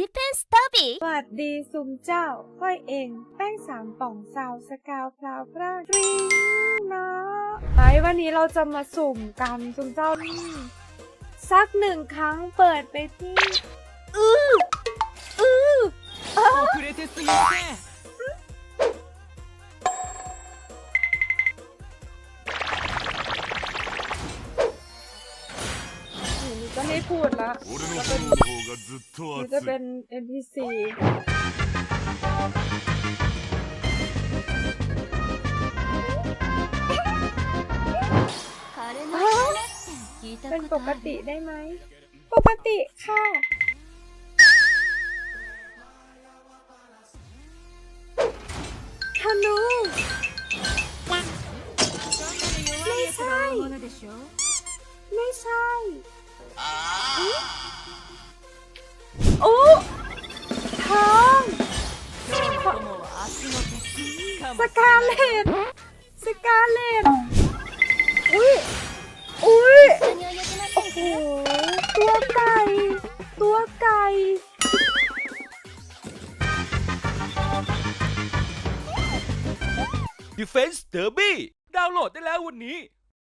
Defense Derby สวัสดีซุมเจ้า ค่อยเอง แป้งสามป่องซาวสกาวพลาวพลาฟรีนะไว้วันนี้เราจะมาสุ่มกันซุมเจ้านี่สักหนึ่งครั้งเปิดไปที่ อืออือ จะไม่พูดละมันจะเป็น NPC เป็นปกติได้ไหม ปกติค่ะ ธนูไม่ใช่ ไม่ใช่ โอ้ทางสกาเลตสกาเลตอุ้ยอุ้ยโอ้โหตัวไก่ตัวไก่ดิเฟนส์เดอร์บี้ดาวน์โหลดได้แล้ววันนี้